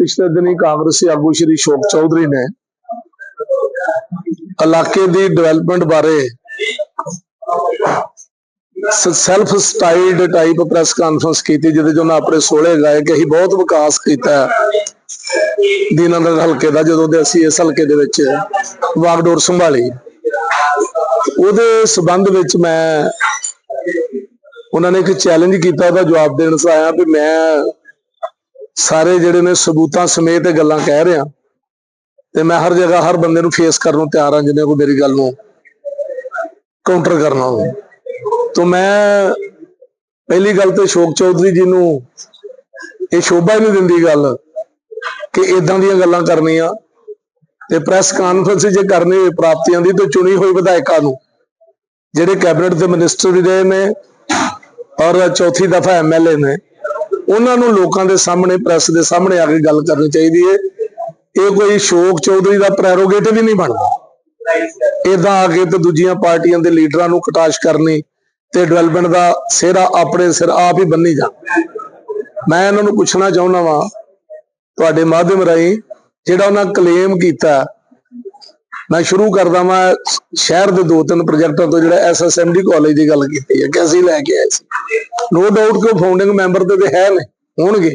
ਪਿਛਲੇ ਦਿਨੀ ਕਾਂਗਰਸੀ ਆਗੂ ਸ਼੍ਰੀ ਸ਼ੋਕ ਚੌਧਰੀ ਨੇ ਇਲਾਕੇ ਦੀ ਡਿਵੈਲਪਮੈਂਟ ਬਾਰੇ self styled type press conference ਕੀਤੀ, ਜਿਹਦੇ 'ਚ ਉਹਨਾਂ ਆਪਣੇ ਸੋਲੇ ਗਾਏ ਕਿ ਅਸੀਂ ਬਹੁਤ ਵਿਕਾਸ ਕੀਤਾ ਹੈ। ਹਲਕੇ ਦਾ, ਜਦੋਂ ਦੇ ਅਸੀਂ ਇਸ ਹਲਕੇ ਦੇ ਵਿੱਚ ਵਾਗਡੋਰ ਸੰਭਾਲੀ। ਉਹਦੇ ਸਬੰਧ ਵਿੱਚ ਮੈਂ, ਉਹਨਾਂ ਨੇ ਇੱਕ ਚੈਲੰਜ ਕੀਤਾ, ਉਹਦਾ ਜਵਾਬ ਦੇਣ ਸਾਇਆ ਵੀ ਮੈਂ ਸਾਰੇ ਜਿਹੜੇ ਨੇ ਸਬੂਤਾਂ ਸਮੇਤ ਇਹ ਗੱਲਾਂ ਕਹਿ ਰਿਹਾ ਤੇ ਮੈਂ ਹਰ ਜਗ੍ਹਾ ਹਰ ਬੰਦੇ ਨੂੰ ਫੇਸ ਕਰਨ ਨੂੰ ਤਿਆਰ ਹਾਂ ਜਿਹਨੇ ਕੋਈ ਮੇਰੀ ਗੱਲ ਨੂੰ ਕਾਊਂਟਰ ਕਰਨਾ ਹੋਵੇ। ਤਾਂ ਮੈਂ ਪਹਿਲੀ ਗੱਲ ਤੇ ਸ਼ੋਕ ਚੌਧਰੀ ਜੀ ਨੂੰ ਇਹ ਸ਼ੋਭਾ ਹੀ ਨਹੀਂ ਦਿੰਦੀ ਗੱਲ ਕਿ ਇਦਾਂ ਦੀਆਂ ਗੱਲਾਂ ਕਰਨੀਆਂ। ਤੇ ਪ੍ਰੈਸ ਕਾਨਫਰੰਸ ਜੇ ਕਰਨੀ ਹੋਵੇ ਪ੍ਰਾਪਤੀਆਂ ਦੀ, ਤੇ ਚੁਣੀ ਹੋਈ ਵਿਧਾਇਕਾਂ ਨੂੰ, ਜਿਹੜੇ ਕੈਬਨਿਟ ਦੇ ਮਿਨਿਸਟਰ ਵੀ ਰਹੇ ਨੇ ਔਰ ਚੌਥੀ ਦਫਾ ਐਮਐਲਏ ਨੇ। ਉਹਨਾਂ ਨੂੰ ਲੋਕਾਂ ਦੇ ਸਾਹਮਣੇ ਪ੍ਰੈਸ ਦੇ ਸਾਹਮਣੇ ਆ ਕੇ ਗੱਲ ਕਰਨੀ ਚਾਹੀਦੀ ਹੈ। ਇਹ ਕੋਈ ਸ਼ੋਕ ਚੌਧਰੀ ਦਾ ਪ੍ਰੈਰੋਗੇਟਿਵ ਹੀ ਨਹੀਂ ਬਣਦਾ। ਇਦਾਂ ਆ ਕੇ ਤੇ ਦੂਜੀਆਂ ਪਾਰਟੀਆਂ ਦੇ ਲੀਡਰਾਂ ਨੂੰ ਕਟਾਸ਼ ਕਰਨੀ ਤੇ ਡਿਵੈਲਪਮੈਂਟ ਦਾ ਸਿਹਰਾ ਆਪਣੇ ਸਿਰ ਆਪ ਹੀ ਬੰਨੀ ਜਾ ਮੈਂ ਇਹਨਾਂ ਨੂੰ ਪੁੱਛਣਾ ਚਾਹੁੰਦਾ ਵਾਂ, ਤੁਹਾਡੇ ਮਾਧਿਅਮ ਰਾਹੀਂ ਜਿਹੜਾ ਉਹਨਾਂ ਕਲੇਮ ਕੀਤਾ ਮੈਂ ਸ਼ੁਰੂ ਕਰਦਾ ਵਾਂ ਸ਼ਹਿਰ ਦੇ ਦੋ ਤਿੰਨ ਪ੍ਰੋਜੈਕਟਾਂ ਤੋਂ ਜਿਹੜਾ ਐਸਐਸਐਮਡੀ ਕਾਲਜ ਦੀ ਗੱਲ ਕੀਤੀ ਹੈ, ਕਿ ਲੈ ਕੇ ਆਏ ਸੀ। ਨੋ ਡਾਊਟ ਕਿ ਫਾਊਂਡਿੰਗ ਮੈਂਬਰ ਤੇ ਹੈ ਨੇ, ਹੋਣਗੇ।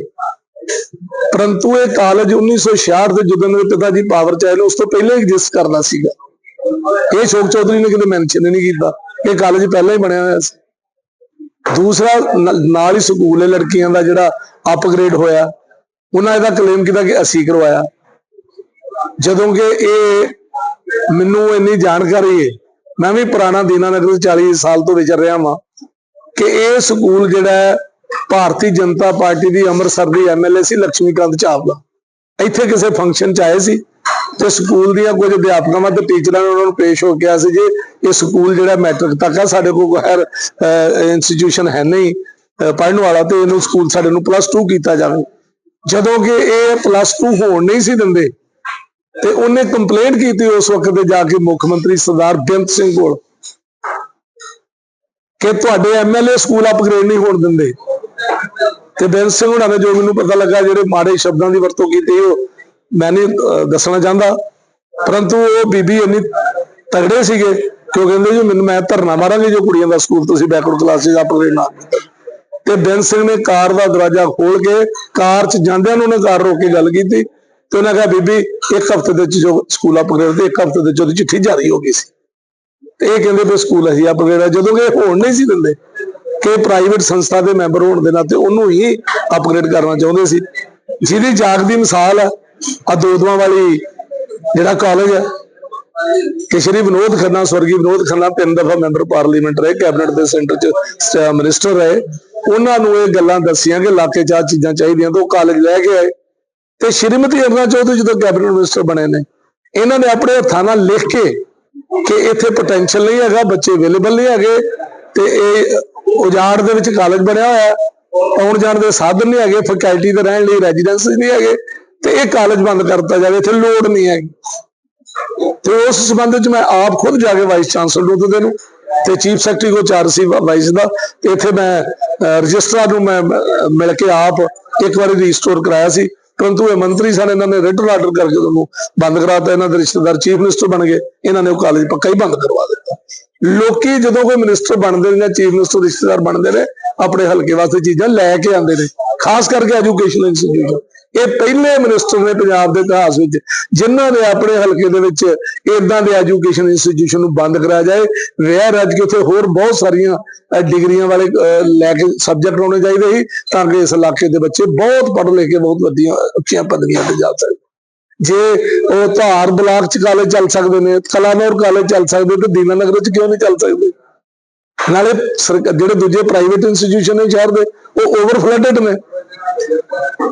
ਪਰੰਤੂ ਇਹ ਕਾਲਜ 1966 ਦੇ ਜਦੋਂ ਮੇਰੇ ਪਿਤਾ ਜੀ ਪਾਵਰ ਚ ਆਏ ਨੇ, ਉਸ ਤੋਂ ਪਹਿਲਾਂ ਐਗਜ਼ਿਸਟ ਕਰਦਾ ਸੀਗਾ। ਇਹ ਸ਼ੋਕ ਚੌਧਰੀ ਨੇ ਕਿਤੇ ਮੈਂਸ਼ਨ ਨਹੀਂ ਕੀਤਾ। ਇਹ ਕਾਲਜ ਪਹਿਲਾਂ ਹੀ ਬਣਿਆ ਹੋਇਆ ਸੀ। ਦੂਸਰਾ ਨਾਲ ਹੀ ਸਕੂਲ ਹੈ ਲੜਕੀਆਂ ਦਾ ਜਿਹੜਾ ਅਪਗ੍ਰੇਡ ਹੋਇਆ। ਉਹਨਾਂ ਇਹਦਾ ਕਲੇਮ ਕੀਤਾ ਕਿ ਅਸੀਂ ਕਰਵਾਇਆ। ਜਦੋਂ ਕਿ ਇਹ ਮੈਨੂੰ ਇੰਨੀ ਜਾਣਕਾਰੀ ਹੈ ਮੈਂ ਵੀ ਪੁਰਾਣਾ ਦੀਨਾਨਗਰ ਵਿੱਚ 40 ਸਾਲ ਤੋਂ ਵਿਚਰ ਰਿਹਾ ਹਾਂ ਕਿ ਇਹ ਸਕੂਲ ਜਿਹੜਾ ਭਾਰਤੀ ਜਨਤਾ ਪਾਰਟੀ ਦੀ ਅੰਮ੍ਰਿਤਸਰ ਦੀ ਐਮਐਲਏ ਸੀ ਲక్ష్ਮੀਕਾਂਤ ਚਾਵਲਾ। ਇੱਥੇ ਕਿਸੇ ਫੰਕਸ਼ਨ 'ਚ ਆਏ ਸੀ ਤੇ ਸਕੂਲ ਦੀਆਂ ਕੁਝ ਅਧਿਆਪਕਾਂ ਤੇ ਟੀਚਰਾਂ ਨੇ ਉਹਨਾਂ ਨੂੰ ਪੇਸ਼ ਹੋ ਕੇ ਗਿਆ ਸੀ ਜੀ, ਇਹ ਸਕੂਲ ਜਿਹੜਾ ਮੈਟ੍ਰਿਕ ਤੱਕ ਆ, ਸਾਡੇ ਕੋਲ ਹਰ ਇੰਸਟੀਟਿਊਸ਼ਨ ਹੈ ਨਹੀਂ ਪੜਨ ਵਾਲਾ ਤੇ ਇਹਨੂੰ ਸਕੂਲ ਸਾਡੇ ਨੂੰ ਪਲੱਸ 2 ਕੀਤਾ ਜਾਵੇ। ਜਦੋਂ ਕਿ ਇਹ ਪਲੱਸ 2 ਹੋਣ ਨਹੀਂ ਸੀ ਦਿੰਦੇ ਤੇ ਉਹਨੇ ਕੰਪਲੇਂਟ ਕੀਤੀ ਉਸ ਵਕਤ ਤੇ ਜਾ ਕੇ ਮੁੱਖ ਮੰਤਰੀ ਸਰਦਾਰ ਬੇਅੰਤ ਸਿੰਘ ਕੋਲ ਕਿ ਤੁਹਾਡੇ ਐਮਐਲਏ ਸਕੂਲ ਅਪਗ੍ਰੇਡ ਨਹੀਂ ਹੋਣ ਦਿੰਦੇ। ਤੇ ਬੇਅੰਤ ਸਿੰਘ ਹੁਣਾਂ ਨੇ ਜੋ ਮੈਨੂੰ ਪਤਾ ਲੱਗਾ ਜਿਹੜੇ ਮਾੜੇ ਸ਼ਬਦਾਂ ਦੀ ਵਰਤੋਂ ਕੀਤੀ ਉਹ ਮੈਂ ਨਹੀਂ ਦੱਸਣਾ ਚਾਹੁੰਦਾ। ਪਰੰਤੂ ਉਹ ਬੀਬੀ ਇੰਨੀ ਤਗੜੇ ਸੀਗੇ ਕਿ ਉਹ ਕਹਿੰਦੇ ਜੀ, ਮੈਨੂੰ ਮੈਂ ਧਰਨਾ ਮਾਰਾਂਗੇ ਜੋ ਕੁੜੀਆਂ ਦਾ ਸਕੂਲ ਤੁਸੀਂ ਬੈਕਵਰਡ ਕਲਾਸਿਸ ਅਪਗ੍ਰੇਡ ਨਾ ਕੀਤਾ। ਤੇ ਬੇਅੰਤ ਸਿੰਘ ਨੇ ਕਾਰ ਦਾ ਦਰਵਾਜ਼ਾ ਖੋਲ ਕੇ ਕਾਰ 'ਚ ਜਾਂਦਿਆਂ ਨੂੰ ਉਹਨੇ ਕਾਰ ਰੋਕ ਕੇ ਗੱਲ ਕੀਤੀ। ਤੇ ਉਹਨੇ ਕਿਹਾ, ਬੀਬੀ, ਇੱਕ ਹਫ਼ਤੇ ਦੇ ਵਿੱਚ ਜੋ ਸਕੂਲ ਅਪਗ੍ਰੇਡ ਤੇ ਇੱਕ ਹਫ਼ਤੇ ਦੇ ਵਿੱਚ ਉਹਦੀ ਚਿੱਠੀ ਜਾਰੀ ਹੋ ਗਈ ਸੀ। ਤੇ ਇਹ ਕਹਿੰਦੇ ਵੀ ਸਕੂਲ ਅਸੀਂ ਅਪਗ੍ਰੇਡ ਜਦੋਂ ਕਿ ਹੋਣ ਨਹੀਂ ਸੀ ਦਿੰਦੇ ਕਿ ਪ੍ਰਾਈਵੇਟ ਸੰਸਥਾ ਦੇ ਮੈਂਬਰ ਹੋਣ ਦੇ ਨਾਤੇ ਉਹਨੂੰ ਹੀ ਅਪਗ੍ਰੇਡ ਕਰਨਾ ਚਾਹੁੰਦੇ ਸੀ। ਜਿਹਦੀ ਜਾਗਦੀ ਮਿਸਾਲ ਹੈ ਆ ਦੋਦਵਾਂ ਵਾਲੀ ਜਿਹੜਾ ਕਾਲਜ ਹੈ ਕਿ ਸ਼੍ਰੀ ਵਿਨੋਦ ਖੰਨਾ, ਸਵਰਗੀ ਵਿਨੋਦ ਖੰਨਾ ਤਿੰਨ ਦਫਾ ਮੈਂਬਰ ਪਾਰਲੀਮੈਂਟ ਰਹੇ ਕੈਬਨਿਟ ਦੇ ਸੈਂਟਰ ਚ ਮਿਨਿਸਟਰ ਰਹੇ। ਉਹਨਾਂ ਨੂੰ ਇਹ ਗੱਲਾਂ ਦੱਸੀਆਂ ਕਿ ਇਲਾਕੇ 'ਚ ਆਹ ਚੀਜ਼ਾਂ ਚਾਹੀਦੀਆਂ ਤਾਂ ਉਹ ਕਾਲਜ ਲੈ ਕੇ ਆਏ। ਤੇ ਸ਼੍ਰੀਮਤੀ ਅਰਨਾ ਚੌਧਰੀ ਜਦੋਂ ਕੈਬਨਿਟ ਮਿਨਿਸਟਰ ਬਣੇ ਨੇ, ਇਹਨਾਂ ਨੇ ਆਪਣੇ ਹੱਥਾਂ ਨਾਲ ਲਿਖ ਕੇ ਕਿ ਇੱਥੇ ਪੋਟੈਂਸ਼ੀਅਲ ਨਹੀਂ ਹੈਗਾ, ਬੱਚੇ ਅਵੇਲੇਬਲ ਨਹੀਂ ਹੈਗੇ, ਤੇ ਇਹ ਉਜਾੜ ਦੇ ਵਿੱਚ ਕਾਲਜ ਬਣਿਆ ਹੋਇਆ ਆਉਣ ਜਾਣ ਦੇ ਸਾਧਨ ਨਹੀਂ ਹੈਗੇ ਫੈਕਲਟੀ ਦੇ ਰਹਿਣ ਲਈ ਰੈਜ਼ੀਡੈਂਸ ਨਹੀਂ ਹੈਗੇ, ਤੇ ਇਹ ਕਾਲਜ ਬੰਦ ਕਰਤਾ ਜਾਵੇ, ਇੱਥੇ ਲੋੜ ਨਹੀਂ ਹੈਗੀ। ਤੇ ਉਸ ਸੰਬੰਧ ਵਿੱਚ ਮੈਂ ਆਪ ਖੁਦ ਜਾ ਕੇ ਵਾਈਸ ਚਾਂਸਲਰ ਨੂੰ ਤੇ ਨੂੰ ਤੇ ਚੀਫ ਸੈਕਟਰੀ ਕੋ ਚਾਰ ਸੀ ਵਾਈਸ ਦਾ ਇੱਥੇ ਮੈਂ ਰਜਿਸਟਰਾਰ ਨੂੰ ਮੈਂ ਮਿਲ ਕੇ ਆਪ ਇੱਕ ਵਾਰੀ ਰੀਸਟੋਰ ਕਰਾਇਆ ਸੀ। ਪਰੰਤੂ ਇਹ ਮੰਤਰੀ ਸਨ, ਇਹਨਾਂ ਨੇ ਰਿਟਨ ਆਰਡਰ ਕਰਕੇ ਤੁਹਾਨੂੰ ਬੰਦ ਕਰਾਤਾ, ਇਹਨਾਂ ਦੇ ਰਿਸ਼ਤੇਦਾਰ ਚੀਫ ਮਿਨਿਸਟਰ ਬਣ ਗਏ, ਇਹਨਾਂ ਨੇ ਉਹ ਕਾਲਜ ਪੱਕਾ ਹੀ ਬੰਦ ਕਰਵਾ ਦਿੱਤਾ। ਲੋਕੀ ਜਦੋਂ ਕੋਈ ਮਿਨਿਸਟਰ ਬਣਦੇ ਨੇ ਜਾਂ ਚੀਫ ਮਿਨਿਸਟਰ ਰਿਸ਼ਤੇਦਾਰ ਬਣਦੇ ਨੇ, ਆਪਣੇ ਹਲਕੇ ਵਾਸਤੇ ਚੀਜ਼ਾਂ ਲੈ ਕੇ ਆਉਂਦੇ ਨੇ, ਖਾਸ ਕਰਕੇ ਐਜੂਕੇਸ਼ਨ ਇੰਸਟੀਟਿਊਸ਼ਨ ਇਹ ਪਹਿਲੇ ਮਿਨਿਸਟਰ ਨੇ ਪੰਜਾਬ ਦੇ ਇਤਿਹਾਸ ਵਿੱਚ, ਜਿਨ੍ਹਾਂ ਨੇ ਆਪਣੇ ਹਲਕੇ ਦੇ ਵਿੱਚ ਇਦਾਂ ਦੇ ਐਜੂਕੇਸ਼ਨ ਇੰਸਟੀਟਿਊਸ਼ਨ ਨੂੰ ਬੰਦ ਕਰਾਇਆ ਜਾਏ ਵੇਅਰ ਰੱਜ ਕੇ ਉੱਥੇ ਹੋਰ ਬਹੁਤ ਸਾਰੀਆਂ ਡਿਗਰੀਆਂ ਵਾਲੇ ਲੈ ਕੇ ਸਬਜੈਕਟ ਹੋਣੇ ਚਾਹੀਦੇ ਸੀ, ਤਾਂ ਕਿ ਇਸ ਇਲਾਕੇ ਦੇ ਬੱਚੇ ਬਹੁਤ ਪੜ੍ਹ ਲਿਖ ਕੇ ਬਹੁਤ ਵੱਡੀਆਂ ਉੱਚੀਆਂ ਪਦਵੀਆਂ ਤੇ ਜਾ ਸਕਣ। ਜੇ ਉਹ ਧਾਰ ਬਲਾਕ ਚ ਕਾਲਜ ਚੱਲ ਸਕਦੇ ਨੇ, ਕਲਾਨੌਰ ਕਾਲਜ ਚੱਲ ਸਕਦੇ ਤੇ ਦੀਨਾਨਗਰ 'ਚ ਕਿਉਂ ਨਹੀਂ ਚੱਲ ਸਕਦੇ? ਨਾਲੇ ਸਰਕ- ਜਿਹੜੇ ਦੂਜੇ ਪ੍ਰਾਈਵੇਟ ਇੰਸਟੀਟਿਊਸ਼ਨ ਨੇ ਸ਼ਹਿਰ ਦੇ, ਉਹ ਓਵਰਫਲੱਡਡ ਨੇ।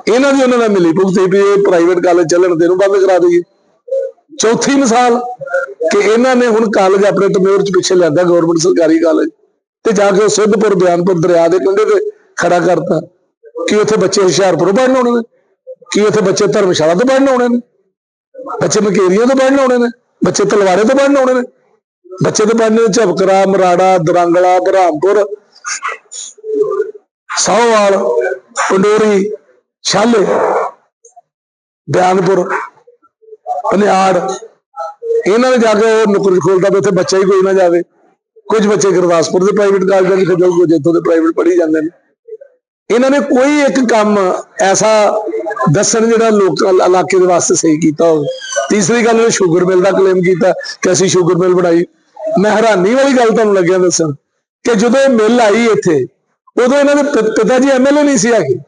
ਇਹਨਾਂ ਦੀ ਉਹਨਾਂ ਨਾਲ ਮਿਲੀ। ਭੁਗਤੀ ਵੀ ਇਹ ਪ੍ਰਾਈਵੇਟ ਕਾਲਜ ਚੱਲਣ ਦੇ ਨੂੰ ਬੰਦ ਕਰਾ ਦਈਏ। ਚੌਥੀ ਮਿਸਾਲ ਕਿ ਇਹਨਾਂ ਨੇ ਹੁਣ ਕਾਲਜ ਆਪਣੇ ਟਮੇਰ ਚ ਪਿੱਛੇ ਲਿਆਂਦਾ ਗਵਰਨਮੈਂਟ ਸਰਕਾਰੀ ਕਾਲਜ ਤੇ ਜਾ ਕੇ ਸਿੱਧਪੁਰ, ਬਿਆਨਪੁਰ ਦਰਿਆ ਦੇ ਕੰਢੇ ਤੇ ਖੜਾ ਕਰਤਾ ਕਿ ਉੱਥੇ ਬੱਚੇ ਹੁਸ਼ਿਆਰਪੁਰ ਪੜ੍ਹਨ ਆਉਣੇ ਨੇ, ਕੀ ਉੱਥੇ ਬੱਚੇ ਧਰਮਸ਼ਾਲਾ ਤੋਂ ਪੜ੍ਹਨ ਆਉਣੇ ਨੇ, ਬੱਚੇ ਮਕੇਰੀਆਂ ਤੋਂ ਪੜ੍ਹਨ ਆਉਣੇ ਨੇ, ਬੱਚੇ ਤਲਵਾਰੇ ਤੋਂ ਪੜ੍ਹਨ ਆਉਣੇ ਨੇ। ਬੱਚੇ ਤੋਂ ਪੜ੍ਹਨ ਝਪਕਰਾ, ਮਰਾੜਾ, ਦਰੰਗਲਾ, ਬ੍ਰਹਮਪੁਰ, ਸਾਹੋਵਾਲ, ਪੰਡੋਰੀ ਛਾਲੇ, ਬਿਆਨਪੁਰ, ਪਨਿਆੜ, ਇਹਨਾਂ ਨੇ ਜਾ ਕੇ ਉਹ ਨੁਕਰ ਖੋਲਦਾ ਵੀ ਉੱਥੇ ਬੱਚਾ ਹੀ ਕੋਈ ਨਾ ਜਾਵੇ। ਕੁਝ ਬੱਚੇ ਗੁਰਦਾਸਪੁਰ ਦੇ ਪ੍ਰਾਈਵੇਟ ਕਾਲਜਾਂ 'ਚ ਖੇਡੋ ਕੁਝ ਇੱਥੋਂ ਦੇ ਪ੍ਰਾਈਵੇਟ ਪੜ੍ਹੀ ਜਾਂਦੇ ਨੇ। ਇਹਨਾਂ ਨੇ ਕੋਈ ਇੱਕ ਕੰਮ ਐਸਾ ਦੱਸਣ ਜਿਹੜਾ ਲੋਕਲ ਇਲਾਕੇ ਦੇ ਵਾਸਤੇ ਸਹੀ ਕੀਤਾ ਹੋਵੇ। ਤੀਸਰੀ ਗੱਲ, ਇਹ ਸ਼ੂਗਰ ਮਿਲ ਦਾ ਕਲੇਮ ਕੀਤਾ ਕਿ ਅਸੀਂ ਸ਼ੂਗਰ ਮਿਲ ਬਣਾਈ। ਮੈਂ ਹੈਰਾਨੀ ਵਾਲੀ ਗੱਲ ਤੁਹਾਨੂੰ ਲੱਗਿਆ ਦੱਸਣ ਕਿ ਜਦੋਂ ਇਹ ਮਿਲ ਆਈ ਇੱਥੇ, ਉਦੋਂ ਇਹਨਾਂ ਦੇ ਪਿਤਾ ਜੀ ਐਮਐਲਏ ਨਹੀਂ ਸੀ ਹੈਗੇ।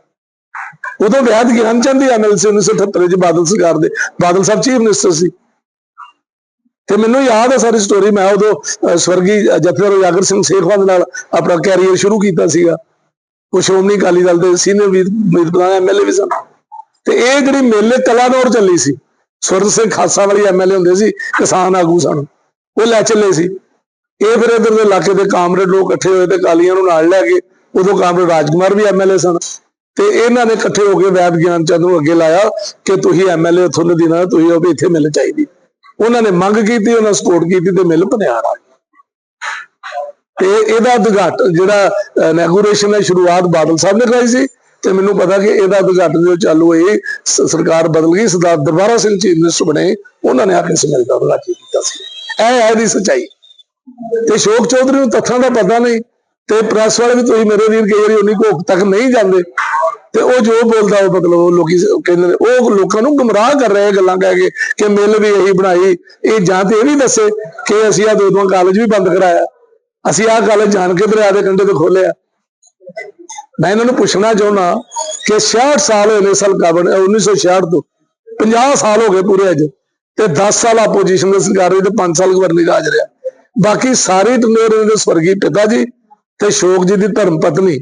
ਉਦੋਂ ਵਿਆਦ ਗਿਆਨ ਚੰਦ ਦੀ ਐਮਐਲਏ ਸੀ 1978 ਚ ਬਾਦਲ ਸਰਕਾਰ ਦੇ, ਬਾਦਲ ਸਾਹਿਬ ਚੀਫ ਮਿਨਿਸਟਰ ਸੀ। ਤੇ ਮੈਨੂੰ ਯਾਦ ਹੈ ਸਾਰੀ ਸਟੋਰੀ ਮੈਂ ਉਦੋਂ ਸਵਰਗੀ ਜਥੇਦਾਰ ਉਜਾਗਰ ਸਿੰਘ ਸੇਖਵਾਂ ਦੇ ਨਾਲ ਆਪਣਾ ਕੈਰੀਅਰ ਸ਼ੁਰੂ ਕੀਤਾ ਸੀਗਾ। ਉਹ ਸ਼੍ਰੋਮਣੀ ਅਕਾਲੀ ਦਲ ਦੇ ਸੀਨੀਅਰ ਮੀਤ ਪ੍ਰਧਾਨ ਐਮਐਲਏ ਵੀ ਸਨ। ਤੇ ਇਹ ਜਿਹੜੀ ਮੇਲੇ ਕਲਾਨੌਰ ਚੱਲੀ ਸੀ ਸੁਰਜ ਸਿੰਘ ਖਾਸਾ ਵਾਲੀ ਐਮਐਲਏ ਹੁੰਦੇ ਸੀ, ਕਿਸਾਨ ਆਗੂ ਸਨ। ਉਹ ਲੈ ਚੱਲੇ ਸੀ। ਇਹ ਫਿਰ ਇਧਰ ਦੇ ਇਲਾਕੇ ਦੇ ਕਾਮਰੇਡ ਲੋਕ ਇਕੱਠੇ ਹੋਏ ਤੇ ਕਾਲੀਆਂ ਨੂੰ ਨਾਲ ਲੈ ਕੇ, ਉਦੋਂ ਕਾਮਰੇਡ ਰਾਜਕੁਮਾਰ ਵੀ ਐਮਐਲਏ ਸਨ। ਤੇ ਇਹਨਾਂ ਨੇ ਇਕੱਠੇ ਹੋ ਕੇ ਵੈਦ ਗਿਆਨ ਚੰਦ ਨੂੰ ਅੱਗੇ ਲਾਇਆ ਕਿ ਤੁਸੀਂ ਐਮਐਲਏ ਉੱਥੋਂ ਦੇ ਦਿਨਾਂ ਤੁਸੀਂ ਉਹ ਵੀ ਇੱਥੇ ਮਿਲ ਚਾਹੀਦੀ। ਉਹਨਾਂ ਨੇ ਮੰਗ ਕੀਤੀ, ਉਹਨਾਂ ਸਪੋਰਟ ਕੀਤੀ ਤੇ ਮਿਲ ਪਨਿਆਰ। ਆ ਤੇ ਇਹਦਾ ਉਦਘਾਟਨ ਜਿਹੜਾ ਇਨੈਗੂਰੇਸ਼ਨ ਹੈ, ਸ਼ੁਰੂਆਤ ਬਾਦਲ ਸਾਹਿਬ ਨੇ ਕਰਾਈ ਸੀ ਤੇ ਮੈਨੂੰ ਪਤਾ ਕਿ ਇਹਦਾ ਉਦਘਾਟਨ ਜੋ ਚਾਲੂ ਹੋਈ ਸਰਕਾਰ ਬਦਲ ਗਈ, ਸਰਦਾਰ ਦਰਬਾਰਾ ਸਿੰਘ ਚੀਫ ਮਿਨਿਸਟਰ ਬਣੇ, ਉਹਨਾਂ ਨੇ ਆ ਕੇ ਸਮਝ ਦਾ ਉਦਘਾਟਨ ਕੀਤਾ ਸੀ। ਇਹ ਹੈ ਇਹਦੀ ਸੱਚਾਈ। ਤੇ ਸ਼ੋਕ ਚੌਧਰੀ ਨੂੰ ਤੱਥਾਂ ਦਾ ਪਤਾ ਨਹੀਂ, ਤੇ ਪ੍ਰੈਸ ਵਾਲੇ ਵੀ ਤੁਸੀਂ ਮੇਰੇ ਵੀਰ ਕਈ ਵਾਰੀ ਉਨੀ ਕੋਕ ਤੱਕ ਨਹੀਂ ਜਾਂਦੇ ਤੇ ਉਹ ਜੋ ਬੋਲਦਾ, ਉਹ ਮਤਲਬ ਉਹ ਲੋਕੀ ਕਹਿੰਦੇ ਨੇ, ਉਹ ਲੋਕਾਂ ਨੂੰ ਗੁੰਮਰਾਹ ਕਰ ਰਹੇ ਗੱਲਾਂ ਕਹਿ ਕੇ ਕਿ ਮਿਲ ਵੀ ਇਹੀ ਬਣਾਈ। ਇਹ ਜਾਂ ਤੇ ਇਹ ਵੀ ਦੱਸੇ ਕਿ ਅਸੀਂ ਆ ਦੋ ਦੋ ਕਾਲਜ ਵੀ ਬੰਦ ਕਰਾਇਆ। ਅਸੀਂ ਆਹ ਕਾਲਜ ਜਾਣ ਕੇ ਦਰਿਆ ਦੇ ਕੰਢੇ ਤੇ ਖੋਲਿਆ ਮੈਂ ਇਹਨਾਂ ਨੂੰ ਪੁੱਛਣਾ ਚਾਹੁੰਦਾ ਕਿ 66 ਸਾਲ ਹੋਏ ਨੇ ਸਲਕਾ ਬਣੇ 1966 ਤੋਂ। 50 ਸਾਲ ਹੋ ਗਏ ਪੂਰੇ ਅੱਜ। ਤੇ 10 ਸਾਲ ਆਪੋਜੀਸ਼ਨ ਦੀ ਸਰਕਾਰ ਰਹੀ ਤੇ 5 ਸਾਲ ਗਵਰਨਰ ਰਾਜ ਰਿਹਾ। ਬਾਕੀ ਸਾਰੀ ਟੰਡੇਰ ਦੇ ਸਵਰਗੀ ਪਿਤਾ ਜੀ ਤੇ ਸ਼ੋਕ ਜੀ ਦੀ ਧਰਮ ਪਤਨੀ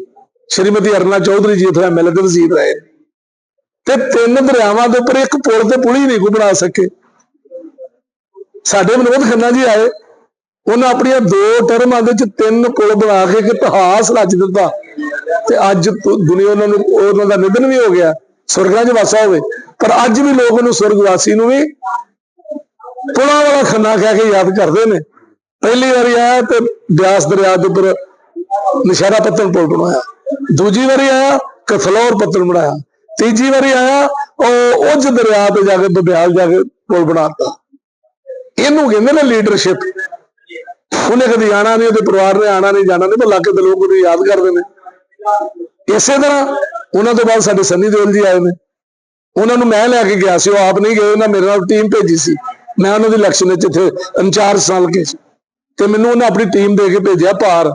ਸ਼੍ਰੀਮਤੀ ਅਰਨਾ ਚੌਧਰੀ ਜੀ ਇਥੇ ਐਮਐਲਏ ਤੇ ਵਜ਼ੀਰ ਰਹੇ ਤੇ ਤਿੰਨ ਦਰਿਆਵਾਂ ਦੇ ਉੱਪਰ ਇੱਕ ਪੁਲ ਤੇ ਪੁਲੀ ਨਹੀਂ ਕੋਈ ਬਣਾ ਸਕੇ। ਸਾਡੇ ਵਿਨੋਦ ਖੰਨਾ ਜੀ ਆਏ। ਉਹਨਾਂ ਆਪਣੀਆਂ ਦੋ ਟਰਮਾਂ ਦੇ ਵਿੱਚ ਤਿੰਨ ਪੁਲ ਬਣਾ ਕੇ ਇੱਕ ਇਤਿਹਾਸ ਰਚ ਦਿੱਤਾ। ਤੇ ਅੱਜ ਦੁਨੀਆ ਉਹਨਾਂ ਨੂੰ, ਉਹਨਾਂ ਦਾ ਨਿਧਨ ਵੀ ਹੋ ਗਿਆ। ਸੁਰਗਾਂ 'ਚ ਵਾਸਾ ਹੋਵੇ। ਪਰ ਅੱਜ ਵੀ ਲੋਕ ਉਹਨੂੰ ਸੁਰਗਵਾਸੀ ਨੂੰ ਵੀ ਪੁਲਾਂ ਵਾਲਾ ਖੰਨਾ ਕਹਿ ਕੇ ਯਾਦ ਕਰਦੇ ਨੇ। ਪਹਿਲੀ ਵਾਰੀ ਆਇਆ ਤੇ ਬਿਆਸ ਦਰਿਆ ਦੇ ਉੱਪਰ ਨਸ਼ਹਿਰਾ ਪੱਤਨ ਪੁਲ ਬਣਾਇਆ। ਦੂਜੀ ਵਾਰੀ ਆਇਆ ਕਥਲੌਰ ਪੱਤਨ ਬਣਾਇਆ। ਤੀਜੀ ਵਾਰੀ ਆਇਆ, ਉਹ ਉੱਜ ਦਰਿਆ ਤੇ ਜਾ ਕੇ ਬਬਿਆਲ ਜਾ ਕੇ ਪੁਲ ਬਣਾਤਾ। ਇਹਨੂੰ ਕਹਿੰਦੇ ਨੇ ਲੀਡਰਸ਼ਿਪ ਉਹਨੇ ਕਦੀ ਆਣਾ ਨਹੀਂ, ਉਹਦੇ ਪਰਿਵਾਰ ਨੇ ਆਣਾ ਨਹੀਂ, ਜਾਣਾ ਨਹੀਂ, ਪਰ ਇਲਾਕੇ ਦੇ ਲੋਕ ਉਹਨੂੰ ਯਾਦ ਕਰਦੇ ਨੇ। ਇਸੇ ਤਰ੍ਹਾਂ ਉਹਨਾਂ ਤੋਂ ਬਾਅਦ ਸਾਡੇ ਸੰਨੀ ਦਿਓਲ ਜੀ ਆਏ ਨੇ। ਉਹਨਾਂ ਨੂੰ ਮੈਂ ਲੈ ਕੇ ਗਿਆ ਸੀ, ਉਹ ਆਪ ਨਹੀਂ ਗਏ, ਉਹਨਾਂ ਮੇਰੇ ਨਾਲ ਟੀਮ ਭੇਜੀ ਸੀ। ਮੈਂ ਉਹਨਾਂ ਦੀ ਇਲੈਕਸ਼ਨ ਵਿੱਚ ਇੱਥੇ ਇੰਚਾਰਜ ਸਾਲ ਕੇ ਸੀ। ਤੇ ਮੈਨੂੰ ਉਹਨਾਂ ਆਪਣੀ ਟੀਮ ਦੇ ਕੇ ਭੇਜਿਆ ਪਾਰ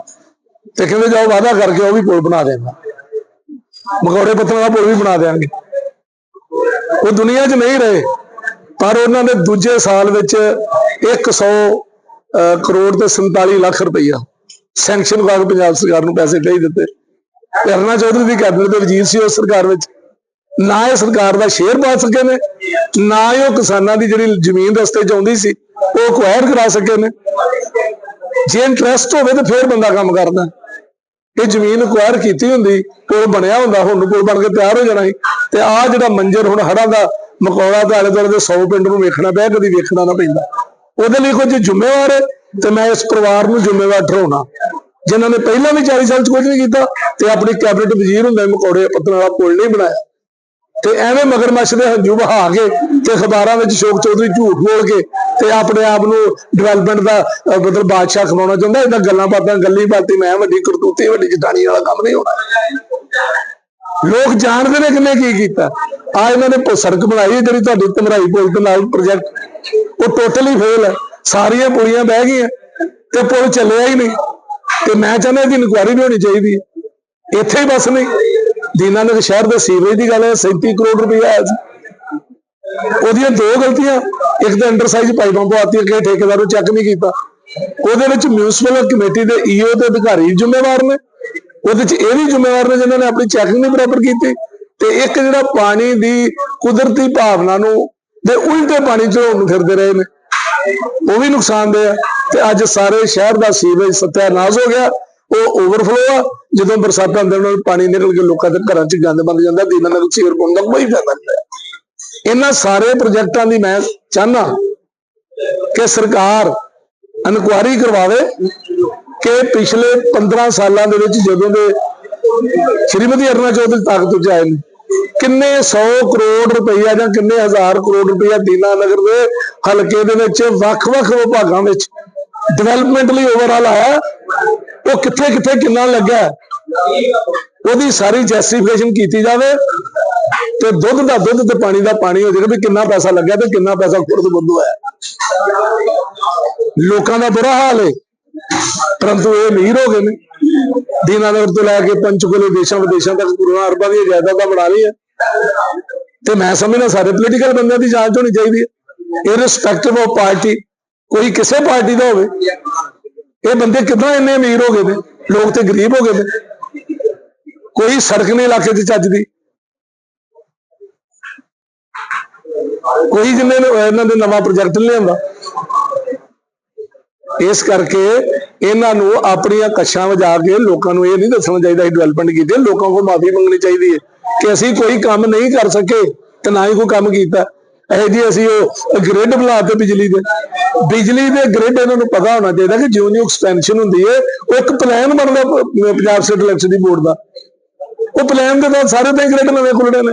ਤੇ ਕਹਿੰਦੇ ਜਾਓ ਵਾਅਦਾ ਕਰਕੇ ਉਹ ਵੀ ਪੁਲ ਬਣਾ ਦੇਣਾ। ਮਕੌੜੇ ਪੱਤਰਾਂ ਦਾ ਪੁਲ ਵੀ ਬਣਾ ਦੇਣਗੇ ਉਹ ਦੁਨੀਆ 'ਚ ਨਹੀਂ ਰਹੇ ਪਰ ਉਹਨਾਂ ਨੇ ਦੂਜੇ ਸਾਲ ਵਿੱਚ 100 ਅਹ, ਕਰੋੜ ਤੇ 47 ਲੱਖ ਰੁਪਈਆ ਸੈਂਕਸ਼ਨ ਕਰਕੇ ਪੰਜਾਬ ਸਰਕਾਰ ਨੂੰ ਪੈਸੇ ਦੇ ਦਿੱਤੇ। ਤੇ ਚੌਧਰੀ ਦੀ ਕੈਬਨਿਟ ਦੇ ਵਜ਼ੀਰ ਸੀ ਉਸ ਸਰਕਾਰ ਵਿੱਚ। ਨਾ ਇਹ ਸਰਕਾਰ ਦਾ ਸ਼ੇਅਰ ਪਾ ਸਕੇ ਨੇ ਨਾ ਹੀ ਉਹ ਕਿਸਾਨਾਂ ਦੀ ਜਿਹੜੀ ਜ਼ਮੀਨ ਰਸਤੇ 'ਚ ਆਉਂਦੀ ਸੀ ਉਹ ਅਕਵਾਇਰ ਕਰਾ ਸਕੇ ਨੇ। ਜੇ ਇੰਟਰਸਟ ਹੋਵੇ ਤਾਂ ਫੇਰ ਬੰਦਾ ਕੰਮ ਕਰਦਾ। ਇਹ ਜ਼ਮੀਨ ਅਕਵਾਇਰ ਕੀਤੀ ਹੁੰਦੀ ਪੁਲ ਬਣਿਆ ਹੁੰਦਾ, ਹੁਣ ਪੁਲ ਬਣ ਕੇ ਤਿਆਰ ਹੋ ਜਾਣਾ ਸੀ। ਤੇ ਆ ਜਿਹੜਾ ਮੰਜਰ ਹੁਣ ਹੜਾਂ ਦਾ, ਮਕੌੜਾ ਤੇ ਆਲੇ ਦੁਆਲੇ ਦੇ 100 ਪਿੰਡ ਨੂੰ ਵੇਖਣਾ ਪਿਆ, ਕਦੀ ਵੇਖਣਾ ਨਾ ਪੈਂਦਾ। ਉਹਦੇ ਲਈ ਕੁਝ ਜ਼ਿੰਮੇਵਾਰ ਹੈ ਤੇ ਮੈਂ ਇਸ ਪਰਿਵਾਰ ਨੂੰ ਜ਼ਿੰਮੇਵਾਰ ਠਹਿਰਾਉਣਾ। ਜਿਨ੍ਹਾਂ ਨੇ ਪਹਿਲਾਂ ਵੀ 40 ਸਾਲ ਚ ਕੁਝ ਨਹੀਂ ਕੀਤਾ ਤੇ ਆਪਣੀ ਕੈਬਨਿਟ ਵਜ਼ੀਰ ਹੁੰਦਾ ਮਕੌੜੇ ਪੱਤਨ ਵਾਲਾ ਪੁਲ ਨਹੀਂ ਬਣਾਇਆ। ਤੇ ਐਵੇਂ ਮਗਰਮੱਛ ਦੇ ਹੰਝੂ ਬਹਾ ਕੇ ਤੇ ਅਖਬਾਰਾਂ ਵਿੱਚ ਸ਼ੋਕ ਚੌਧਰੀ ਝੂਠ ਬੋਲ ਕੇ ਤੇ ਆਪਣੇ ਆਪ ਨੂੰ ਡਿਵੈਲਪਮੈਂਟ ਦਾ ਮਤਲਬ ਬਾਦਸ਼ਾਹ ਖਵਾਉਣਾ ਚਾਹੁੰਦਾ ਇਹਦਾ ਗੱਲਾਂ ਬਾਤਾਂ, ਗੱਲੀ ਬਾਤੀ, ਮੈਂ ਵੱਡੀ ਕਰਤੂਤੀ, ਵੱਡੀ ਜਟਾਣੀ ਵਾਲਾ ਕੰਮ ਨਹੀਂ ਹੋਣਾ। ਲੋਕ ਜਾਣਦੇ ਨੇ ਕਿੰਨੇ ਕੀ ਕੀਤਾ। ਆ ਇਹਨਾਂ ਨੇ ਸੜਕ ਬਣਾਈ ਜਿਹੜੀ ਤੁਹਾਡੀ ਤਮਰਾਈ ਪੁਲ ਦੇ ਨਾਲ ਪ੍ਰੋਜੈਕਟ ਉਹ ਟੋਟਲੀ ਫੇਲ ਹੈ। ਸਾਰੀਆਂ ਪੁਲੀਆਂ ਬਹਿ ਗਈਆਂ ਤੇ ਪੁਲ ਚੱਲਿਆ ਹੀ ਨਹੀਂ। ਤੇ ਮੈਂ ਚਾਹੁੰਦਾ ਇਹਦੀ ਇਨਕੁਆਇਰੀ ਵੀ ਹੋਣੀ ਚਾਹੀਦੀ ਹੈ। ਇੱਥੇ ਹੀ ਬਸ ਨਹੀਂ। ਦੀਨਾਨਗਰ ਸ਼ਹਿਰ ਦੇ ਸੀਵਰੇਜ ਦੀ ਗੱਲ ਹੈ 37 ਕਰੋੜ ਰੁਪਏ ਆਇਆ ਸੀ। ਉਹਦੀਆਂ ਦੋ ਗਲਤੀਆਂ, ਇੱਕ ਤਾਂ ਅੰਡਰਸਾਈਜ਼ ਪਾਈਪਾਂ ਪਵਾਤੀਆਂ ਕਿ ਠੇਕੇਦਾਰ ਨੂੰ ਚੈੱਕ ਨਹੀਂ ਕੀਤਾ। ਉਹਦੇ ਵਿੱਚ ਮਿਊਨਿਸਪਲ ਕਮੇਟੀ ਦੇ ਈਓ ਤੇ ਅਧਿਕਾਰੀ ਜ਼ਿੰਮੇਵਾਰ ਨੇ। ਉਹਦੇ ਵਿੱਚ ਇਹ ਵੀ ਜ਼ਿੰਮੇਵਾਰ ਨੇ ਜਿਨ੍ਹਾਂ ਨੇ ਆਪਣੀ ਚੈਕਿੰਗ ਨਹੀਂ ਬਰਾਬਰ ਕੀਤੀ ਤੇ ਇੱਕ ਜਿਹੜਾ ਪਾਣੀ ਦੀ ਕੁਦਰਤੀ ਭਾਵਨਾ ਨੂੰ ਦੇ ਉਲਟੇ ਪਾਣੀ ਚੜਾਉਣ ਨੂੰ ਫਿਰਦੇ ਰਹੇ ਨੇ। ਉਹ ਵੀ ਨੁਕਸਾਨਦੇਹ ਆ ਤੇ ਅੱਜ ਸਾਰੇ ਸ਼ਹਿਰ ਦਾ ਸੀਵਰੇਜ ਸਤਿਆਨਾਸ਼ ਹੋ ਗਿਆ, ਉਹ ਓਵਰਫਲੋ ਆ। ਜਦੋਂ ਬਰਸਾਤਾਂ ਦੇ ਨਾਲ ਪਾਣੀ ਨਿਕਲ ਕੇ ਲੋਕਾਂ ਦੇ ਘਰਾਂ 'ਚ ਗੰਦ ਬਣ ਜਾਂਦਾ, ਦਿਨਾਂ ਨਾਲ ਸੀਵਰ ਪਾਉਣ ਦਾ ਕੋਈ ਫਾਇਦਾ ਨਹੀਂ ਇਹਨਾਂ ਸਾਰੇ ਪ੍ਰੋਜੈਕਟਾਂ ਦੀ ਮੈਂ ਚਾਹਨਾ ਕਿ ਸਰਕਾਰ ਇਨਕੁਆਰੀ ਕਰਵਾਵੇ ਕਿ ਪਿਛਲੇ 15 ਸਾਲਾਂ ਦੇ ਵਿੱਚ ਜਦੋਂ ਦੇ ਸ਼੍ਰੀਮਤੀ ਅਰਨਾ ਚੌਧਰੀ ਤਾਕਤ ਵਿੱਚ ਆਏ ਨੇ, ਕਿੰਨੇ 100 ਕਰੋੜ ਰੁਪਈਆ ਜਾਂ ਕਿੰਨੇ ਹਜ਼ਾਰ ਕਰੋੜ ਰੁਪਈਆ ਦੀਨਾ ਨਗਰ ਦੇ ਹਲਕੇ ਦੇ ਵਿੱਚ ਵੱਖ-ਵੱਖ ਵਿਭਾਗਾਂ ਵਿੱਚ ਡਿਵੈਲਪਮੈਂਟ ਲਈ ਓਵਰਆਲ ਆਇਆ। ਉਹ ਕਿੱਥੇ ਕਿੱਥੇ ਕਿੰਨਾ ਲੱਗਾ ਉਹਦੀ ਸਾਰੀ ਜਸਟੀਫਿਕੇਸ਼ਨ ਕੀਤੀ ਜਾਵੇ ਤੇ ਦੁੱਧ ਦਾ ਦੁੱਧ ਤੇ ਪਾਣੀ ਦਾ ਪਾਣੀ ਹੋ ਜਾਏਗਾ ਵੀ ਕਿੰਨਾ ਪੈਸਾ ਲੱਗਿਆ ਤੇ ਕਿੰਨਾ ਪੈਸਾ ਖੁਰਦ ਬੁੱਧੂ ਹੈ। ਲੋਕਾਂ ਦਾ ਬੁਰਾ ਹਾਲ ਹੈ ਪਰੰਤੂ ਇਹ ਅਮੀਰ ਹੋ ਗਏ ਨੇ। ਦੀਨਾਨਗਰ ਤੋਂ ਲੈ ਕੇ ਪੰਚਕੂਲੇ ਦੇਸ਼ਾਂ ਵਿਦੇਸ਼ਾਂ ਤੱਕ ਗੁਰੂਆਂ ਅਰਬਾਂ ਦੀਆਂ ਜਾਇਦਾਦਾਂ ਬਣਾ ਲਈਆਂ ਤੇ ਮੈਂ ਸਮਝਦਾ ਸਾਰੇ ਪੋਲੀਟੀਕਲ ਬੰਦਿਆਂ ਦੀ ਜਾਂਚ ਹੋਣੀ ਚਾਹੀਦੀ ਹੈ। ਇਰਰਿਸਪੈਕਟਿਵ ਆਫ ਪਾਰਟੀ ਕੋਈ ਕਿਸੇ ਪਾਰਟੀ ਦਾ ਹੋਵੇ ਇਹ ਬੰਦੇ ਕਿੱਦਾਂ ਇੰਨੇ ਅਮੀਰ ਹੋ ਗਏ ਨੇ? ਲੋਕ ਤੇ ਗਰੀਬ ਹੋ ਗਏ ਨੇ। ਕੋਈ ਸੜਕ ਨਹੀਂ ਇਲਾਕੇ 'ਚ ਚੱਜਦੀ ਕੋਈ ਜਿੰਨੇ ਇਹਨਾਂ ਦੇ ਨਵਾਂ ਪ੍ਰੋਜੈਕਟ ਲਿਆਂਦਾ। ਇਸ ਕਰਕੇ ਇਹਨਾਂ ਨੂੰ ਆਪਣੀਆਂ ਕੱਛਾਂ ਵਜਾ ਕੇ ਲੋਕਾਂ ਨੂੰ ਇਹ ਨਹੀਂ ਦੱਸਣਾ ਚਾਹੀਦਾ ਕਿ ਡਿਵੈਲਪਮੈਂਟ ਕੀਤੀ। ਹੈ ਲੋਕਾਂ ਕੋਲ ਮਾਫੀ ਮੰਗਣੀ ਚਾਹੀਦੀ ਹੈ ਕਿ ਅਸੀਂ ਕੋਈ ਕੰਮ ਨਹੀਂ ਕਰ ਸਕੇ ਤੇ ਨਾ ਹੀ ਕੋਈ ਕੰਮ ਕੀਤਾ। ਇਹ ਜੀ ਅਸੀਂ ਉਹ ਗ੍ਰਿਡ ਬਣਾਤੇ ਬਿਜਲੀ ਦੇ ਬਿਜਲੀ ਦੇ ਗ੍ਰਿਡ ਇਹਨਾਂ ਨੂੰ ਪਤਾ ਹੋਣਾ ਚਾਹੀਦਾ ਕਿ ਜਿਉਂ ਜਿਉਂ ਐਕਸਪੈਂਸ਼ਨ ਹੁੰਦੀ ਹੈ, ਉਹ ਇੱਕ ਪਲਾਨ ਬਣਦਾ ਪੰਜਾਬ ਸਟੇਟ ਇਲੈਕਟ੍ਰਿਸਿਟੀ ਬੋਰਡ ਦਾ। ਉਹ ਪਲਾਨ ਦੇ ਤਾਂ ਸਾਰੇ ਬੈਂਕ ਗ੍ਰਿਡ ਨਵੇਂ ਖੁੱਲਣੇ ਨੇ।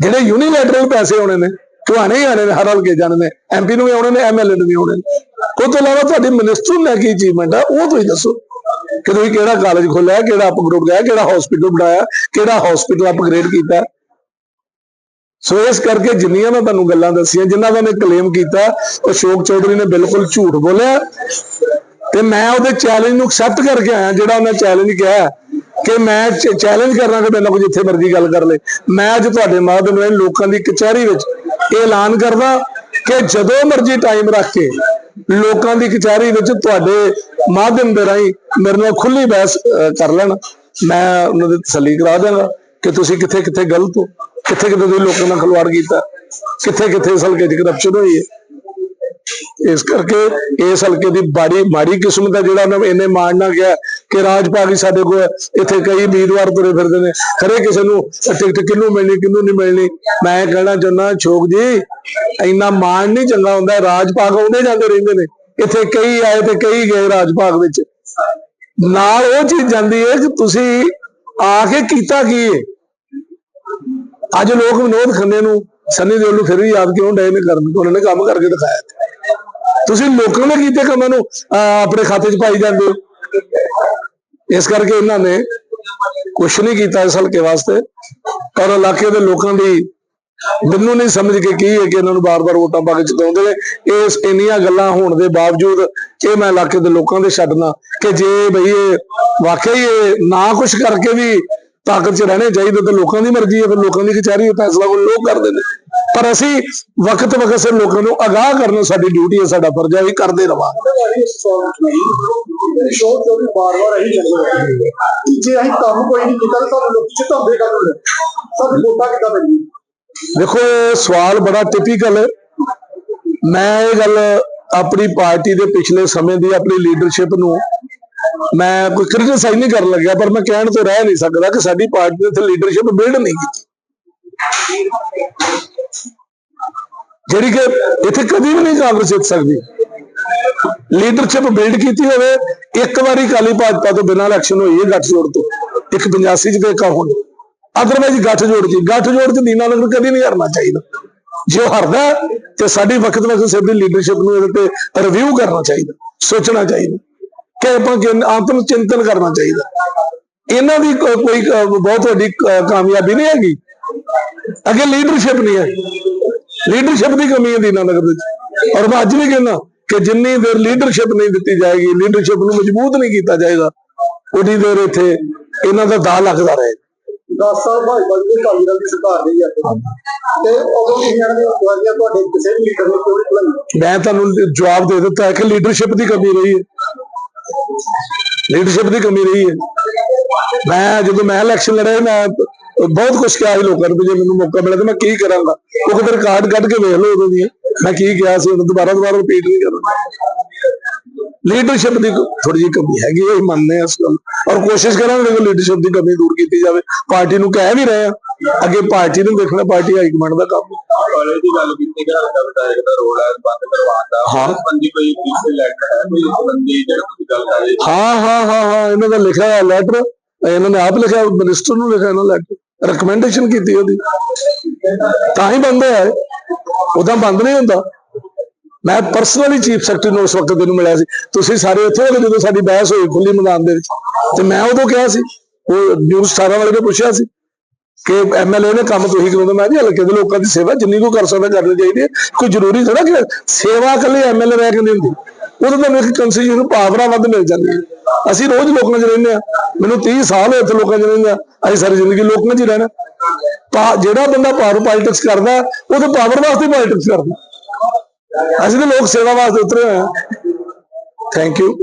ਜਿਹੜੇ ਯੂਨੀਲੈਟਰਲ ਪੈਸੇ ਆਉਣੇ ਨੇ ਉਹ ਹੀ ਆਣੇ ਨੇ, ਹਰ ਹਲਕੇ ਜਾਣੇ ਨੇ ਐਮਪੀ ਨੂੰ ਵੀ ਆਉਣੇ ਨੇ ਐਮਐਲਏ ਨੂੰ ਵੀ ਆਉਣੇ ਨੇ। ਉਹ ਤੋਂ ਇਲਾਵਾ ਤੁਹਾਡੀ ਮਿਨਿਸਟਰ ਨੂੰ ਲੈ ਕੇ ਅਚੀਵਮੈਂਟ ਆ, ਉਹ ਤੁਸੀਂ ਦੱਸੋ ਕਿ ਤੁਸੀਂ ਕਿਹੜਾ ਕਾਲਜ ਖੋਲਿਆ, ਕਿਹੜਾ ਅਪਗ੍ਰੇਡ ਗਿਆ ਕਿਹੜਾ ਹਸਪੀਟਲ ਬਣਾਇਆ, ਕਿਹੜਾ ਹਸਪੀਟਲ ਅਪਗ੍ਰੇਡ ਕੀਤਾ। ਸੋ ਇਸ ਕਰਕੇ ਜਿੰਨੀਆਂ ਮੈਂ ਤੁਹਾਨੂੰ ਗੱਲਾਂ ਦੱਸੀਆਂ ਜਿਨ੍ਹਾਂ ਦਾ ਮੈਂ ਕਲੇਮ ਕੀਤਾ ਅਸ਼ੋਕ ਚੌਧਰੀ ਨੇ ਬਿਲਕੁਲ ਝੂਠ ਬੋਲਿਆ। ਤੇ ਮੈਂ ਉਹਦੇ ਚੈਲੰਜ ਨੂੰ ਐਕਸੈਪਟ ਕਰਕੇ ਆਇਆ, ਜਿਹੜਾ ਉਹਨੇ ਚੈਲੰਜ ਕਿਹਾ ਕਿ ਮੈਂ ਚੈਲੰਜ ਕਰਨਾ ਕਿ ਮੈਨੂੰ ਕੋਈ ਜਿੱਥੇ ਮਰਜ਼ੀ ਗੱਲ ਕਰ ਲੈ। ਮੈਂ ਅੱਜ ਤੁਹਾਡੇ ਮਾਧਿਅਮ ਰਾਹੀਂ ਲੋਕਾਂ ਦੀ ਕਚਹਿਰੀ ਵਿੱਚ ਇਹ ਐਲਾਨ ਕਰਦਾ ਕਿ ਜਦੋਂ ਮਰਜ਼ੀ ਟਾਈਮ ਰੱਖ ਕੇ ਲੋਕਾਂ ਦੀ ਕਚਹਿਰੀ ਵਿੱਚ ਤੁਹਾਡੇ ਮਾਧਿਅਮ ਦੇ ਰਾਹੀਂ ਮੇਰੇ ਨਾਲ ਖੁੱਲੀ ਬਹਿਸ ਕਰ ਲੈਣ। ਮੈਂ ਉਹਨਾਂ ਦੀ ਤਸੱਲੀ ਕਰਾ ਦਾਂਗਾ ਕਿ ਤੁਸੀਂ ਕਿੱਥੇ ਕਿੱਥੇ ਗਲਤ ਹੋ। ਕਿੱਥੇ ਕਿੱਥੇ ਤੁਸੀਂ ਲੋਕਾਂ ਨਾਲ ਖਿਲਵਾੜ ਕੀਤਾ? ਕਿੱਥੇ ਕਿੱਥੇ ਇਸ ਹਲਕੇ 'ਚ ਕਰਪਸ਼ਨ ਹੋਈ ਹੈ? ਇਸ ਕਰਕੇ ਇਸ ਹਲਕੇ ਦੀ ਬਾੜੀ, ਮਾੜੀ ਕਿਸਮਤ ਹੈ ਜਿਹੜਾ ਉਹਨਾਂ ਨੇ ਇੰਨੇ ਮਾਣ ਨਾਲ ਗਿਆ ਕਿ ਰਾਜ ਭਾਗੀ ਸਾਡੇ ਕੋਲ ਇੱਥੇ ਕਈ ਉਮੀਦਵਾਰ ਤੁਰੇ ਫਿਰਦੇ ਨੇ। ਖਰੇ ਕਿਸੇ ਨੂੰ ਟਿਕਟ ਕਿਹਨੂੰ ਮਿਲਣੀ, ਕਿਹਨੂੰ ਨਹੀਂ ਮਿਲਣੀ? ਮੈਂ ਕਹਿਣਾ ਚਾਹੁੰਦਾ ਛੋਕ ਜੀ, ਇੰਨਾ ਮਾਣ ਨਹੀਂ ਚੰਗਾ ਹੁੰਦਾ। ਰਾਜ ਭਾਗ ਆਉਂਦੇ ਜਾਂਦੇ ਰਹਿੰਦੇ ਨੇ। ਇੱਥੇ ਕਈ ਆਏ ਤੇ ਕਈ ਗਏ ਰਾਜ ਭਾਗ ਵਿੱਚ। ਨਾਲ ਉਹ ਚੀਜ਼ ਜਾਂਦੀ ਹੈ ਕਿ ਤੁਸੀਂ ਆ ਕੇ ਕੀਤਾ ਕੀ ਹੈ? ਅੱਜ ਲੋਕ ਵਿਨੋਦ ਖੰਨੇ ਨੂੰ ਸੰਨੀ ਦਿਓਲ ਨੂੰ ਫਿਰ ਵੀ ਯਾਦ ਕਿਉਂ ਡਏ ਨੇ ਕਰਨ? ਉਹਨਾਂ ਨੇ ਕੰਮ ਕਰਕੇ ਦਿਖਾਇਆ ਤੁਸੀਂ ਲੋਕਾਂ ਨੇ ਕੀਤੇ ਕੰਮਾਂ ਨੂੰ ਆਪਣੇ ਖਾਤੇ 'ਚ ਪਾਈ ਜਾਂਦੇ ਹੋ। ਇਸ ਕਰਕੇ ਇਹਨਾਂ ਨੇ ਕੁਛ ਨਹੀਂ ਕੀਤਾ ਇਸ ਹਲਕੇ ਵਾਸਤੇ। ਔਰ ਇਲਾਕੇ ਦੇ ਲੋਕਾਂ ਦੀ ਮੈਨੂੰ ਨਹੀਂ ਸਮਝ ਕੇ ਕੀ ਹੈ ਕਿ ਇਹਨਾਂ ਨੂੰ ਬਾਰ-ਬਾਰ ਵੋਟਾਂ ਪਾ ਕੇ ਜਿਤਾਉਂਦੇ ਨੇ। ਇਸ ਇੰਨੀਆਂ ਗੱਲਾਂ ਹੋਣ ਦੇ ਬਾਵਜੂਦ ਇਹ ਮੈਂ ਇਲਾਕੇ ਦੇ ਲੋਕਾਂ ਦੇ ਛੱਡਣਾ ਕਿ ਜੇ ਬਈ ਇਹ ਵਾਕਈ ਨਾ ਕੁਛ ਕਰਕੇ ਵੀ ਤਾਕਤ 'ਚ ਰਹਿਣੇ ਚਾਹੀਦੇ ਤਾਂ ਲੋਕਾਂ ਦੀ ਮਰਜ਼ੀ ਹੈ ਫਿਰ ਲੋਕਾਂ ਦੀ ਕਚਹਿਰੀ ਹੈ ਫੈਸਲਾ ਕੋਈ ਲੋਕ ਕਰਦੇ ਨੇ ਪਰ ਅਸੀਂ ਵਕਤ ਵਕਤ ਸਿਰ ਲੋਕਾਂ ਨੂੰ ਅਗਾਹ ਕਰਨਾ ਸਾਡੀ ਡਿਊਟੀ ਹੈ ਸਾਡਾ ਫਰਜ਼ ਹੈ ਵੀ ਕਰਦੇ ਰਵਾਂਗੇ। ਸ਼ੋਅ ਤੋਂ ਵੀ ਬਾਰ-ਬਾਰ ਇਹੀ ਕਹਿੰਦੇ ਕਿ ਜੇ ਅਸੀਂ ਕੰਮ ਕੋਈ ਨਹੀਂ ਕੀਤਾ ਤਾਂ ਸਾਨੂੰ ਲੋਕੀ ਚਿਤਾਉਂਦੇ ਕਰਦੇ ਸਾਡੀ ਵੋਟਾਂ ਕਿੱਦਾਂ ਪੈਂਦੀ ਦੇਖੋ ਇਹ ਸਵਾਲ ਬੜਾ ਟਿਪੀਕਲ ਹੈ। ਮੈਂ ਇਹ ਗੱਲ ਆਪਣੀ ਪਾਰਟੀ ਦੇ ਪਿਛਲੇ ਸਮੇਂ ਦੀ ਆਪਣੀ ਲੀਡਰਸ਼ਿਪ ਨੂੰ ਮੈਂ ਕੋਈ ਕ੍ਰਿਟਿਸਾਈਜ਼ ਨਹੀਂ ਕਰਨ ਲੱਗਿਆ ਪਰ ਮੈਂ ਕਹਿਣ ਤੋਂ ਰਹਿ ਨਹੀਂ ਸਕਦਾ ਕਿ ਸਾਡੀ ਪਾਰਟੀ ਨੇ ਇੱਥੇ ਲੀਡਰਸ਼ਿਪ ਬਿਲਡ ਨਹੀਂ ਕੀਤੀ। ਜਿਹੜੀ ਕਿ ਇੱਥੇ ਕਦੀ ਵੀ ਨਹੀਂ ਕਾਂਗਰਸ ਜਿੱਤ ਸਕਦੀ। ਲੀਡਰਸ਼ਿਪ ਬਿਲਡ ਕੀਤੀ ਹੋਵੇ ਇੱਕ ਵਾਰੀ ਕਾਲੀ ਭਾਜਪਾ ਤੋਂ ਬਿਨਾਂ ਇਲੈਕਸ਼ਨ ਹੋਈ ਹੈ ਗੱਠਜੋੜ ਤੋਂ ਇੱਕ 85 ਚ ਤੇ ਇੱਕ ਹੁਣ ਅਦਰਵਾਈਜ਼ ਗੱਠਜੋੜ ਜੀ ਗੱਠਜੋੜ ਚ ਨੀਨਾ ਨਗਰ ਕਦੀ ਨਹੀਂ ਹਰਨਾ ਚਾਹੀਦਾ। ਜੇ ਉਹ ਹਰਦਾ ਹੈ, ਤੇ ਸਾਡੀ ਵਕਤ ਵਕਤ ਸਿਰ ਦੀ ਲੀਡਰਸ਼ਿਪ ਨੂੰ ਇਹਦੇ ਤੇ ਰਿਵਿਊ ਕਰਨਾ ਚਾਹੀਦਾ ਸੋਚਣਾ ਚਾਹੀਦਾ। ਕਿ ਆਪਾਂ ਕਿ ਆਤਮ ਚਿੰਤਨ ਕਰਨਾ ਚਾਹੀਦਾ। ਇਹਨਾਂ ਦੀ ਕੋਈ ਬਹੁਤ ਵੱਡੀ ਕਾਮਯਾਬੀ ਨਹੀਂ ਹੈਗੀ। ਅੱਗੇ ਲੀਡਰਸ਼ਿਪ ਨਹੀਂ ਹੈ। ਲੀਡਰਸ਼ਿਪ ਦੀ ਕਮੀ ਹੈ ਦੀਨਾ ਨਗਰ ਵਿੱਚ। ਔਰ ਮੈਂ ਅੱਜ ਵੀ ਕਹਿੰਦਾ ਕਿ ਜਿੰਨੀ ਦੇਰ ਲੀਡਰਸ਼ਿਪ ਨਹੀਂ ਦਿੱਤੀ ਜਾਏਗੀ ਲੀਡਰਸ਼ਿਪ ਨੂੰ ਮਜ਼ਬੂਤ ਨਹੀਂ ਕੀਤਾ ਜਾਏਗਾ ਉਨੀ ਦੇਰ ਇੱਥੇ ਇਹਨਾਂ ਦਾ ਦਾ ਲੱਗਦਾ ਰਹੇ। 10 ਸਾਲ ਦੀ ਸਰਕਾਰ ਤੇ ਉਦੋਂ ਤੁਹਾਡੇ ਕਿਸੇ ਲੀਡਰ ਨੇ ਕੋਈ ਭਲਾਈ ਮੈਂ ਤੁਹਾਨੂੰ ਜਵਾਬ ਦੇ ਦਿੱਤਾ ਕਿ ਲੀਡਰਸ਼ਿਪ ਦੀ ਕਮੀ ਰਹੀ ਹੈ। ਲੀਡਰਸ਼ਿਪ ਦੀ ਕਮੀ ਰਹੀ ਹੈ। ਮੈਂ ਜਦੋਂ ਮੈਂ ਇਲੈਕਸ਼ਨ ਲੜਿਆ ਸੀ, ਮੈਂ ਬਹੁਤ ਕੁਝ ਕਿਹਾ ਸੀ ਲੋਕਾਂ ਨੂੰ ਵੀ ਜੇ ਮੈਨੂੰ ਮੌਕਾ ਮਿਲੇ ਤਾਂ ਮੈਂ ਕੀ ਕਰਾਂਗਾ। ਉਹ ਕਿਤੇ ਰਿਕਾਰਡ ਕੱਢ ਕੇ ਵੇਖ ਲਓ ਉਦੋਂ ਦੀ। ਮੈਂ ਕੀ ਕਿਹਾ ਸੀ ਉਹਨੂੰ ਦੁਬਾਰਾ ਦੁਬਾਰਾ ਰਿਪੀਟ ਨਹੀਂ ਕਰਾਂਗਾ ਲੀਡਰਸ਼ਿਪ ਦੀ ਥੋੜੀ ਜਿਹੀ ਕਮੀ ਹੈਗੀ ਇਹ ਮੰਨਦੇ ਹਾਂ ਇਸ ਗੱਲ। ਔਰ ਕੋਸ਼ਿਸ਼ ਕਰਾਂਗੇ ਕਿ ਲੀਡਰਸ਼ਿਪ ਦੀ ਕਮੀ ਦੂਰ ਕੀਤੀ ਜਾਵੇ। ਪਾਰਟੀ ਨੂੰ ਕਹਿ ਵੀ ਰਹੇ ਆ ਅੱਗੇ ਪਾਰਟੀ ਨੂੰ ਦੇਖਣਾ ਪਾਰਟੀ ਹਾਈ ਕਮਾਂਡ ਦਾ ਕੰਮ। ਹੈ। ਕਾਲੇ ਦੀ ਗੱਲ ਕੀਤੀ ਕਿ ਹਲਕਾ ਵਿਧਾਇਕ ਦਾ ਰੋਲ ਹੈ ਬੰਦ ਕਰਵਾਉਣ ਦਾ। ਹਾਂ। ਉਸ ਸੰਬੰਧੀ ਕੋਈ ਪੀਸੀ ਲੈਟਰ ਹੈ ਕੋਈ ਉਸ ਸੰਬੰਧੀ ਜਿਹੜਾ ਤੁਸੀਂ ਗੱਲ ਕਰ ਰਹੇ ਹਾਂ ਹਾਂ ਹਾਂ ਹਾਂ ਇਹਨਾਂ ਦਾ ਲਿਖਿਆ ਹੋਇਆ ਲੈਟਰ ਇਹਨਾਂ ਨੇ ਆਪ ਲਿਖਿਆ ਮਿਨਿਸਟਰ ਨੂੰ ਲਿਖਿਆ ਇਹਨਾਂ ਲੈਟਰ ਰეკਮੈਂਡੇਸ਼ਨ ਕੀਤੀ ਉਹਦੀ। ਤਾਂ ਹੀ ਬੰਦ ਹੈ ਉਦਾਂ ਬੰਦ ਨਹੀਂ ਹੁੰਦਾ। ਮੈਂ ਪਰਸਨਲੀ ਚੀਫ ਸੈਕਟਰੀ ਨੂੰ ਉਸ ਵਕਤ ਮੈਨੂੰ ਮਿਲਿਆ ਸੀ ਤੁਸੀਂ ਸਾਰੇ ਉੱਥੇ ਹੋ ਜਦੋਂ ਸਾਡੀ ਬਹਿਸ ਹੋਈ ਖੁੱਲੀ ਮੈਦਾਨ ਦੇ ਵਿੱਚ ਤੇ ਮੈਂ ਉਦੋਂ ਕਿਹਾ ਸੀ ਉਹ ਨਿਊਜ਼ 18 ਵਾਲੇ ਨੇ ਪੁੱਛਿਆ ਸੀ ਕਿ ਐਮਐਲਏ ਨੇ ਕੰਮ ਤੁਸੀਂ ਕਰਾਉਂਦੇ ਮੈਂ ਜੀ ਹਲਕੇ ਦੇ ਲੋਕਾਂ ਦੀ ਸੇਵਾ ਜਿੰਨੀ ਕੋ ਕਰ ਸਕਦਾ, ਕਰਨੀ ਚਾਹੀਦੀ ਹੈ। ਕੋਈ ਜ਼ਰੂਰੀ ਥੋੜਾ ਕਿ ਸੇਵਾ ਇਕੱਲੇ ਐਮਐਲਏ ਰਹਿ ਕੇ ਨਹੀਂ ਹੁੰਦੀ। ਉਦੋਂ ਤੁਹਾਨੂੰ ਇੱਕ ਕੰਸਟੀਟਿਊਸ਼ਨ ਨੂੰ ਪਾਵਰਾਂ ਵੱਧ ਮਿਲ ਜਾਂਦੀ ਹੈ। ਅਸੀਂ ਰੋਜ਼ ਲੋਕਾਂ 'ਚ ਰਹਿੰਦੇ ਆ ਮੈਨੂੰ 30 ਸਾਲ ਹੋਏ ਇੱਥੇ ਲੋਕਾਂ 'ਚ ਰਹਿੰਦੇ ਆ ਅਸੀਂ ਸਾਰੀ ਜ਼ਿੰਦਗੀ ਲੋਕਾਂ 'ਚ ਹੀ ਰਹਿਣਾ। ਪਾ- ਜਿਹੜਾ ਬੰਦਾ ਪਾਵਰ ਪੋਲਿਟਿਕਸ ਕਰਦਾ, ਉਹ ਤਾਂ ਪਾਵਰ ਵਾਸਤੇ ਪੋਲਿਟਿਕਸ ਕਰਦਾ। ਅਸੀਂ ਤਾਂ ਲੋਕ ਸੇਵਾ ਵਾਸਤੇ ਉਤਰੇ ਹੋਏ ਆ ਥੈਂਕ ਯੂ